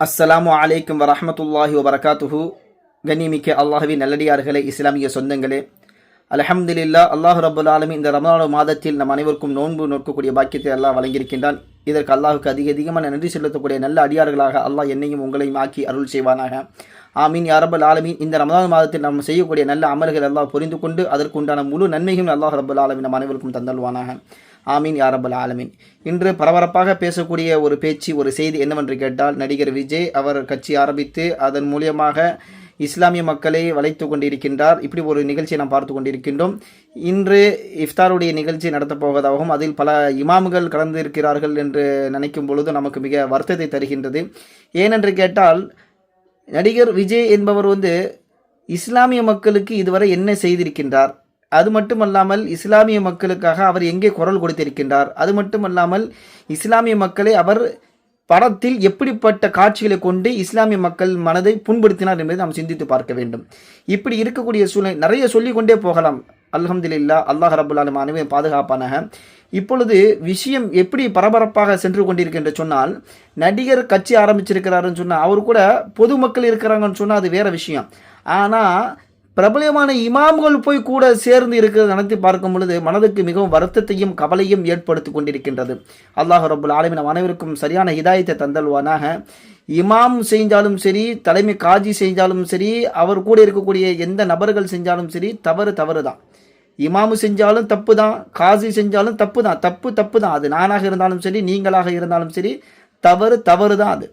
அஸ்ஸலாமு அலைக்கும் வரஹ்மத்துல்லாஹி வபரகாத்துஹு. கண்ணிமிக்க அல்லாஹுவின் நல்லடியார்களே இஸ்லாமிய சொந்தங்களே. அலஹம்துல்லா அல்லாஹ் ரபுல் ஆலமி இந்த ரமலான மாதத்தில் நம் அனைவருக்கும் நோன்பு நோக்கக்கூடிய பாக்கியத்தை அல்லாஹ் வழங்கியிருக்கின்றான். இதற்கு அல்லாஹுக்கு அதிக அதிகமான நன்றி செலுத்தக்கூடிய நல்ல அடியார்களாக அல்லாஹ் என்னையும் உங்களையும் ஆக்கி அருள் செய்வானாக. ஆமீன் யா ரப்பல் ஆலமீன். இந்த ரமலான் மாதத்தில் நாம் செய்யக்கூடிய நல்ல அமல்கள் எல்லாம் புரிந்து கொண்டு அதற்குண்டான முழு நன்மையும் அல்லாஹ் ரபுல் ஆலமீன் நம் அனைவருக்கும் தந்தல்வானாக ஆமீன் யா ஆலமீன். இன்று பரபரப்பாக பேசக்கூடிய ஒரு பேச்சு ஒரு செய்தி என்னவென்று கேட்டால் நடிகர் விஜய் அவர் கட்சி ஆரம்பித்து அதன் மூலியமாக இஸ்லாமிய மக்களை வளைத்து கொண்டிருக்கின்றார். இப்படி ஒரு நிகழ்ச்சியை நாம் பார்த்து கொண்டிருக்கின்றோம். இன்று இஃப்தாருடைய நிகழ்ச்சி நடத்தப் போவதாகவும் அதில் பல இமாம்கள் கலந்து இருக்கிறார்கள் என்று நினைக்கும் பொழுது நமக்கு மிக வருத்தத்தை தருகின்றது. ஏனென்று கேட்டால் நடிகர் விஜய் என்பவர் வந்து இஸ்லாமிய மக்களுக்கு இதுவரை என்ன செய்திருக்கின்றார்? அது மட்டுமல்லாமல் இஸ்லாமிய மக்களுக்காக அவர் எங்கே குரல் கொடுத்திருக்கின்றார்? அது மட்டுமல்லாமல் இஸ்லாமிய மக்களை அவர் படத்தில் எப்படிப்பட்ட காட்சிகளை கொண்டு இஸ்லாமிய மக்கள் மனதை புண்படுத்தினார் என்பதை நாம் சிந்தித்து பார்க்க வேண்டும். இப்படி இருக்கக்கூடிய சூழ்நிலை நிறைய சொல்லிக்கொண்டே போகலாம். அல்ஹம்துலில்லா அல்லாஹ் ரபுல்லாலும் அனைவரும் பாதுகாப்பானாக. இப்பொழுது விஷயம் எப்படி பரபரப்பாக சென்று கொண்டிருக்கின்ற சொன்னால் நடிகர் கட்சி ஆரம்பிச்சிருக்கிறாருன்னு சொன்னால் அவர் கூட பொதுமக்கள் இருக்கிறாங்கன்னு சொன்னால் அது வேற விஷயம். ஆனால் பிரபலமான இமாம்கள் போய் கூட சேர்ந்து இருக்கிறது நினைத்து பார்க்கும் பொழுது மனதுக்கு மிகவும் வருத்தத்தையும் கவலையும் ஏற்படுத்தி கொண்டிருக்கின்றது. அல்லாஹ் ரபுல் ஆலமின் அனைவருக்கும் சரியான இதாயத்தை தந்தல்வானாக. இமாம் செஞ்சாலும் சரி தலைமை காஜி செஞ்சாலும் சரி அவர் கூட இருக்கக்கூடிய எந்த நபர்கள் செஞ்சாலும் சரி தவறு தவறு தான் இமாமு செஞ்சாலும் தப்பு தான் காசி செஞ்சாலும் தப்பு தான் தப்பு தப்பு தான் அது நானாக இருந்தாலும் சரி நீங்களாக இருந்தாலும் சரி தவறு தவறு தான் அது.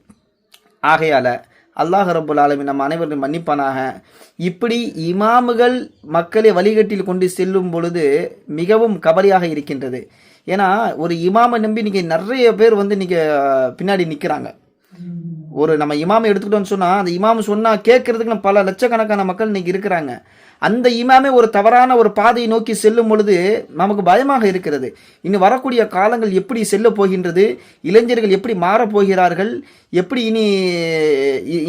ஆகையால் அல்லாஹ் ரபுல் ஆலமி நம் அனைவரும் மன்னிப்பானாக. இப்படி இமாமுகள் மக்களை வழிகட்டில் கொண்டு செல்லும் பொழுது மிகவும் கவலையாக இருக்கின்றது. ஏன்னா ஒரு இமாமை நம்பி நீங்கள் நிறைய பேர் வந்து நீங்கள் பின்னாடி நிற்கிறாங்க ஒரு நம்ம இமாமை எடுத்துக்கிட்டோம்னு சொன்னால் அந்த இமாம் சொன்னால் கேட்கறதுக்கு பல லட்சக்கணக்கான மக்கள் இன்றைக்கி இருக்கிறாங்க. அந்த இமாமே ஒரு தவறான ஒரு பாதையை நோக்கி செல்லும் பொழுது நமக்கு பயமாக இருக்கிறது. இனி வரக்கூடிய காலங்கள் எப்படி செல்ல போகின்றது? இளைஞர்கள் எப்படி மாறப்போகிறார்கள் எப்படி இனி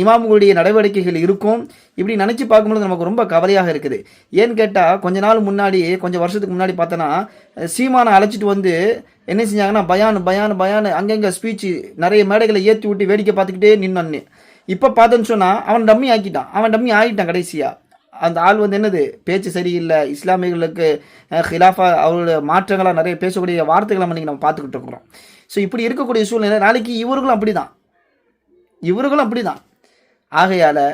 இமாம்களுடைய நடவடிக்கைகள் இருக்கும்? இப்படி நினச்சி பார்க்கும்பொழுது நமக்கு ரொம்ப கவலையாக இருக்குது. ஏன்னு கேட்டால் கொஞ்ச நாள் முன்னாடி கொஞ்சம் வருஷத்துக்கு முன்னாடி பார்த்தோன்னா சீமானை அழைச்சிட்டு வந்து என்ன செஞ்சாங்கன்னா பயான் பயான் பயான் அங்கங்கே ஸ்பீச்சு நிறைய மேடைகளை ஏற்றி விட்டு வேடிக்கை பார்த்துக்கிட்டே நின்னான்னு. இப்போ பார்த்தேன்னு சொன்னால் அவன் டம்மி ஆக்கிட்டான். அவன் டம்மி ஆகிட்டான் கடைசியாக அந்த ஆள் வந்து என்னது? பேச்சு சரியில்லை. இஸ்லாமியர்களுக்கு ஹிலாஃபா அவரோட மாற்றங்களாக நிறைய பேசக்கூடிய வார்த்தைகளை நம்ம நம்ம பார்த்துக்கிட்டு இருக்கிறோம். ஸோ இப்படி இருக்கக்கூடிய சூழ்நிலை நாளைக்கு இவர்களும் அப்படி தான் இவர்களும் அப்படி தான் ஆகையால்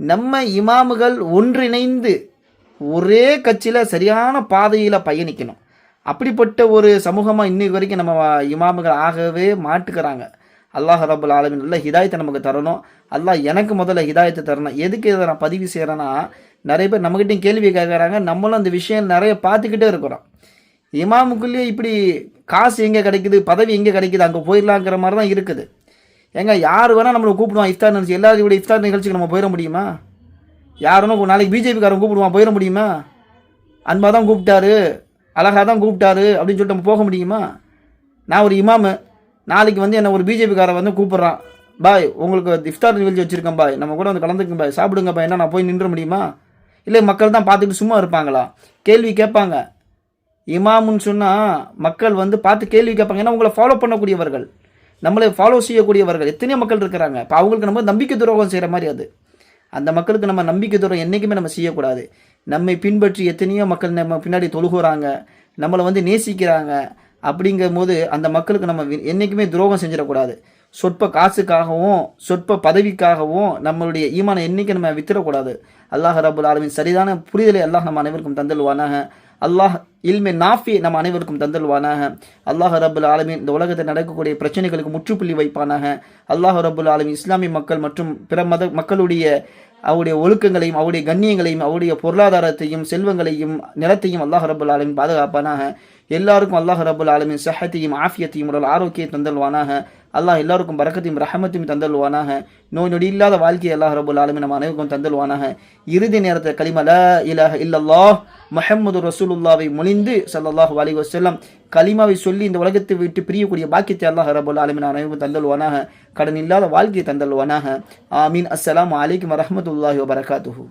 நம்ம இமாமுகள் ஒன்றிணைந்து ஒரே கட்சியில் சரியான பாதையில் பயணிக்கணும். அப்படிப்பட்ட ஒரு சமூகமாக இன்னைக்கு வரைக்கும் நம்ம இமாமுகள் ஆகவே மாட்டுக்கிறாங்க. அல்லாஹ் ரபுல் ஆலமின் நல்ல ஹிதாயத்தை நமக்கு தரணும். அல்லாஹ் எனக்கு முதல்ல ஹிதாயத்தை தரணும். எதுக்கு இதை நான் பதிவு செய்கிறேன்னா நிறைய பேர் நம்மகிட்டையும் கேள்வி கேட்குறாங்க நம்மளும் அந்த விஷயம் நிறைய பார்த்துக்கிட்டே இருக்கிறோம். இமாமுக்குள்ளேயே இப்படி காசு எங்கே கிடைக்குது பதவி எங்கே கிடைக்குது அங்கே போயிடலாங்கிற மாதிரி தான் இருக்குது. ஏங்க யார் வேணால் நம்மளை கூப்பிடுவான் இஃப்தார் நிகழ்ச்சி. எல்லாரும் இஃப்தார் நிகழ்ச்சிக்கு நம்ம போயிட முடியுமா? யாருன்னு நாளைக்கு பிஜேபிக்காரன் கூப்பிடுவான் போயிட முடியுமா? அன்பாக தான் கூப்பிட்டாரு. அழகாக தான் கூப்பிட்டாரு அப்படின்னு சொல்லிட்டு நம்ம போக முடியுமா? நான் ஒரு இமாமு நாளைக்கு வந்து என்னை ஒரு பிஜேபிக்கார வந்து கூப்பிட்றான். பாய் உங்களுக்கு இஃப்தார் நிகழ்ச்சி வச்சுருக்கேன் பாய். நம்ம கூட வந்து கலந்துக்க பாய். சாப்பிடுங்க பாய். என்ன நான் போய் நின்ற முடியுமா? இல்லை மக்கள் தான் பார்த்துட்டு சும்மா இருப்பாங்களா? கேள்வி கேட்பாங்க. இமாமுன்னு சொன்னால் மக்கள் வந்து பார்த்து கேள்வி கேட்பாங்க. ஏன்னா உங்களை ஃபாலோ பண்ணக்கூடியவர்கள். நம்மளை ஃபாலோ செய்யக்கூடியவர்கள். எத்தனையோ மக்கள் இருக்கிறாங்க. இப்போ அவங்களுக்கு நம்ம நம்பிக்கை துரோகம் செய்கிற மாதிரி அது. அந்த மக்களுக்கு நம்ம நம்பிக்கை தூரம் என்றைக்குமே நம்ம செய்யக்கூடாது. நம்மை பின்பற்றி எத்தனையோ மக்கள் நம்ம பின்னாடி தொழுகுறாங்க நம்மளை வந்து நேசிக்கிறாங்க அப்படிங்கும் போது அந்த மக்களுக்கு நம்ம என்றைக்குமே துரோகம் செஞ்சிடக்கூடாது. சொற்ப காசுக்காகவும் சொற்ப பதவிக்காகவும் நம்மளுடைய ஈமான எண்ணிக்கை நம்ம வித்திடக்கூடாது. அல்லாஹ் ரபுல் ஆலமின் சரிதான புரிதலை அல்லாஹ் நம்ம அனைவருக்கும் தந்தல்வானாக அல்லாஹ் இல்மே நாஃபி நம்ம அனைவருக்கும் தந்தல்வானாக அல்லாஹ் ரபுல் ஆலமின் இந்த உலகத்தில் நடக்கக்கூடிய பிரச்சனைகளுக்கு முற்றுப்புள்ளி வைப்பானாக. அல்லாஹ் ரபுல் ஆலமின் இஸ்லாமிய மக்கள் மற்றும் பிற மத மக்களுடைய அவருடைய ஒழுக்கங்களையும் அவருடைய கண்ணியங்களையும் அவருடைய பொருளாதாரத்தையும் செல்வங்களையும் நிலத்தையும் அல்லாஹ் ரபுல் ஆலமின் பாதுகாப்பானாக. எல்லாருக்கும் அல்லாஹ் ரபுல் ஆலமின் சஹத்தையும் ஆஃபியத்தையும் உடல் ஆரோக்கியத்தை தந்தல்வானாக அல்லாஹ் எல்லாருக்கும் பறக்கத்தையும் ரஹமத்தையும் தந்தல்வானாக நோய் நொடி இல்லாத வாழ்க்கையை அல்லாஹ் ரபுல் ஆலமி நம்ம அனைவருக்கும் தந்தல்வானாக இறுதி நேரத்தில் கலிம இலஹ இல்லல்லாஹ் மஹமது ரசூலுல்லாவை மொழிந்து சல்லாஹ் அலி வசல்லம் கலிமாவை சொல்லி இந்த உலகத்தை விட்டு பிரியக்கூடிய பாக்கியத்தை அல்லாஹ் ரபுல் ஆலமின் அனைவரும் தந்தல்வானாக கடன் இல்லாத வாழ்க்கையை தந்தல்வானாக ஆமீன். அஸ்ஸலாம் அலைக்கும் வரமத்துல்லாஹி வபரகாத்துஹூ.